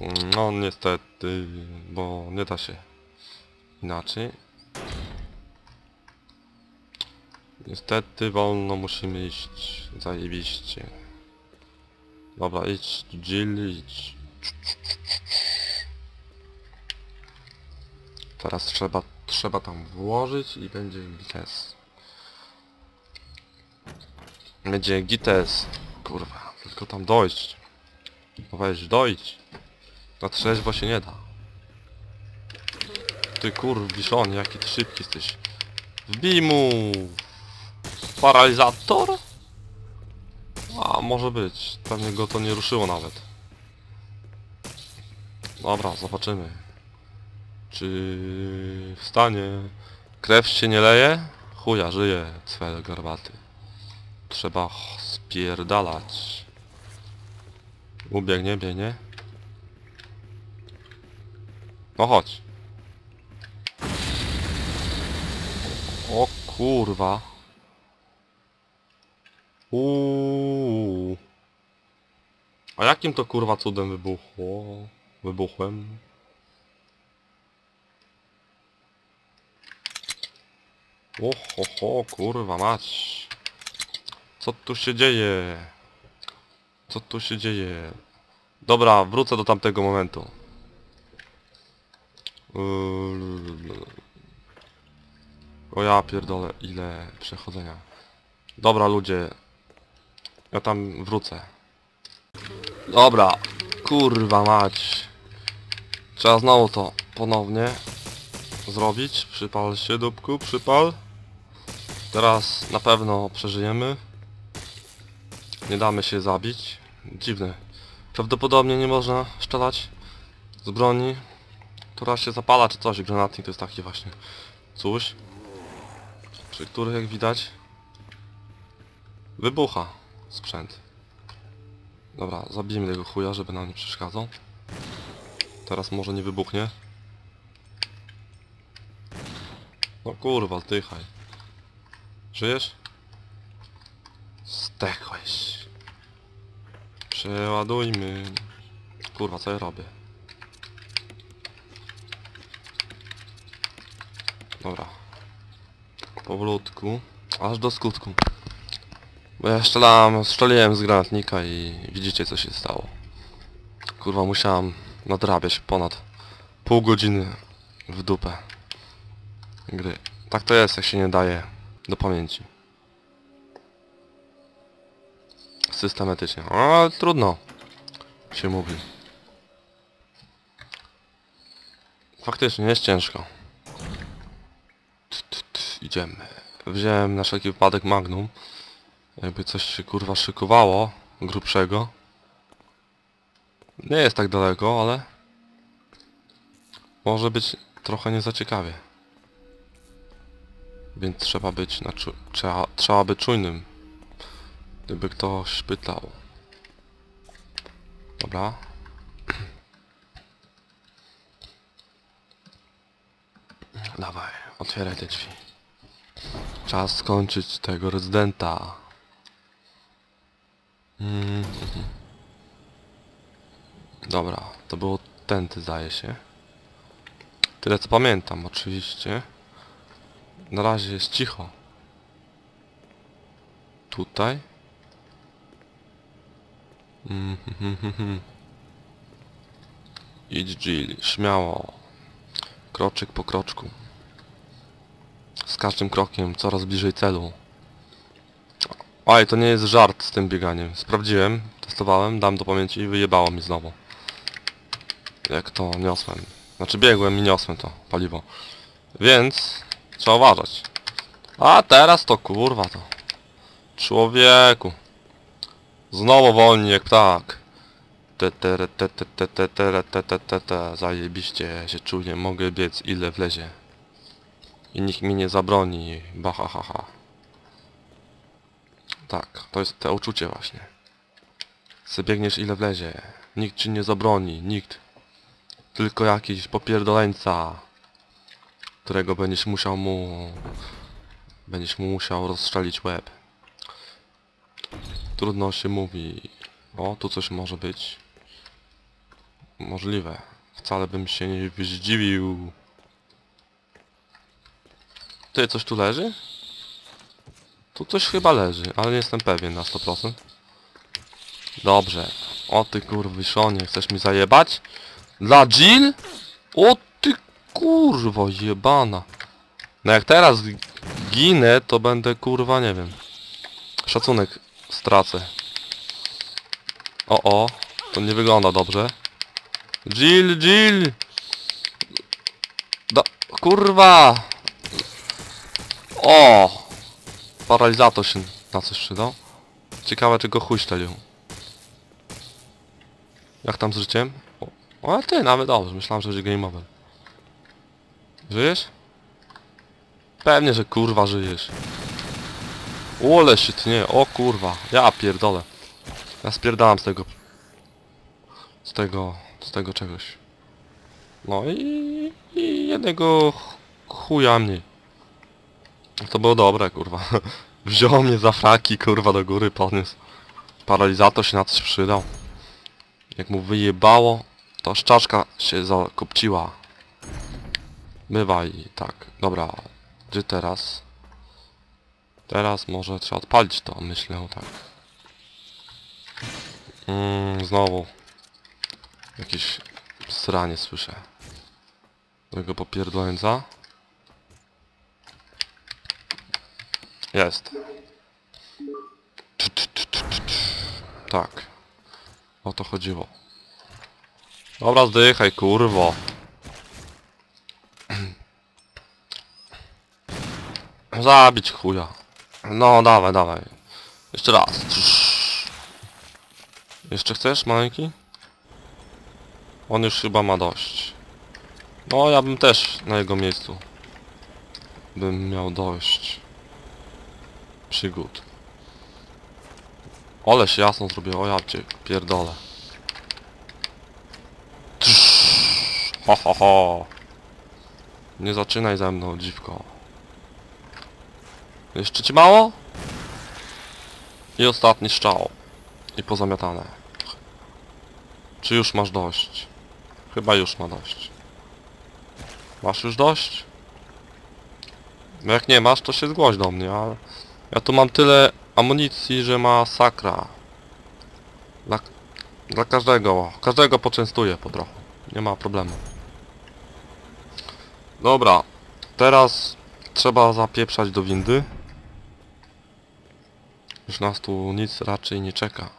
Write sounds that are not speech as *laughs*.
No niestety, bo nie da się inaczej. Niestety wolno musimy iść. Zajebiście. Dobra, idź Jill, idź. Teraz trzeba, trzeba tam włożyć i będzie gites. Będzie gites. Kurwa, tylko tam dojść. Weź, dojdź. Na trzeźwo się nie da. Ty kurwiszon, jaki ty szybki jesteś. Wbij mu! Paralizator? A, może być. Pewnie go to nie ruszyło nawet. Dobra, zobaczymy. Czy wstanie? Krew się nie leje? Chuja, żyje, cwel garbaty. Trzeba spierdalać. Ubiegnie, biegnie. No chodź. O kurwa. Uuu. A jakim to kurwa cudem wybuchło? Wybuchłem. O ho, ho, kurwa mać. Co tu się dzieje? Co tu się dzieje? Dobra, wrócę do tamtego momentu. Yy, O ja pierdolę, ile przechodzenia. Dobra ludzie. Ja tam wrócę. Dobra, kurwa mać. Trzeba znowu to ponownie zrobić. Przypal się dupku, przypal. Teraz na pewno przeżyjemy. Nie damy się zabić. Dziwne. Prawdopodobnie nie można strzelać z broni, która się zapala czy coś. Granatnik to jest taki właśnie coś, przy których jak widać wybucha sprzęt. Dobra, zabijmy tego chuja, żeby nam nie przeszkadzał. Teraz może nie wybuchnie. No kurwa, zdychaj. Żyjesz? Zdechłeś. Przeładujmy. Kurwa, co ja robię? Dobra. Powolutku. Aż do skutku. Bo ja strzelałem, strzeliłem z granatnika i widzicie co się stało. Kurwa, musiałem nadrabiać ponad pół godziny w dupę gry. Tak to jest, jak się nie daje do pamięci. Systematycznie. Ale trudno się mówi. Faktycznie jest ciężko. Idziemy. Wziąłem na wszelki wypadek Magnum. Jakby coś się kurwa szykowało grubszego. Nie jest tak daleko, ale może być trochę nie za ciekawie. Więc trzeba być na czu- trzeba, trzeba być czujnym. Gdyby ktoś pytał. Dobra. Dawaj, otwieraj te drzwi. Czas skończyć tego rezydenta. Mm. Dobra, to było tędy zdaje się. Tyle co pamiętam oczywiście. Na razie jest cicho. Tutaj. Mhm. Idź Jill, śmiało. Kroczek po kroczku. Każdym krokiem coraz bliżej celu. Oj, to nie jest żart z tym bieganiem. Sprawdziłem, testowałem, dam do pamięci i wyjebało mi znowu. Jak to niosłem. Znaczy biegłem i niosłem to paliwo. Więc trzeba uważać. A teraz to kurwa to. Człowieku. Znowu wolni jak ptak. Te te te te te te te te te te te zajebiście się czuję, mogę biec ile wlezie. I nikt mi nie zabroni, baha ha ha. Tak, to jest to uczucie właśnie. Se biegniesz ile wlezie. Nikt ci nie zabroni, nikt. Tylko jakiś popierdoleńca, którego będziesz musiał mu... Będziesz mu musiał rozstrzelić łeb. Trudno się mówi. O, tu coś może być. Możliwe. Wcale bym się nie zdziwił. Ty, coś tu leży? Tu coś chyba leży, ale nie jestem pewien na 100%. Dobrze. O ty kurwyszonie, chcesz mi zajebać? Dla Jill? O ty kurwo jebana. No jak teraz ginę, to będę kurwa, nie wiem. Szacunek stracę. O o, to nie wygląda dobrze. Jill, Jill! Do, kurwa! O! Paralizator się na coś przydał. Ciekawe czy go chuj szczelił. Jak tam z życiem? O, ale ty, nawet dobrze, myślałem, że będzie game over. Żyjesz? Pewnie, że kurwa żyjesz. Ole się ty nie, o kurwa, ja pierdolę. Ja spierdalam z tego... Z tego... z tego czegoś. No i... i jednego ch- chuja mniej. To było dobre, kurwa. *laughs* Wziął mnie za fraki, kurwa, do góry podniósł. Paralizator się na coś przydał. Jak mu wyjebało, to szczaczka się zakopciła. Bywa i tak. Dobra, gdzie teraz? Teraz może trzeba odpalić to, myślę, tak. Mm, znowu. Jakieś sranie słyszę. Tego popierdolęca. Jest. Tak. O to chodziło. Dobra, zdychaj, kurwo. Zabić chuja. No, dawaj, dawaj. Jeszcze raz. Jeszcze chcesz, maleńki? On już chyba ma dość. No, ja bym też na jego miejscu. Bym miał dość. Przygód. Ale się jasno zrobiło, o ja cię pierdolę. Trz, Ho, ho, ho. Nie zaczynaj ze mną, dziwko. Jeszcze ci mało? I ostatni strzał. I pozamiatane. Czy już masz dość? Chyba już ma dość. Masz już dość? No jak nie masz, to się zgłoś do mnie, ale... Ja tu mam tyle amunicji, że masakra. Dla, dla każdego. Każdego poczęstuję po trochu. Nie ma problemu. Dobra. Teraz trzeba zapieprzać do windy. Już nas tu nic raczej nie czeka.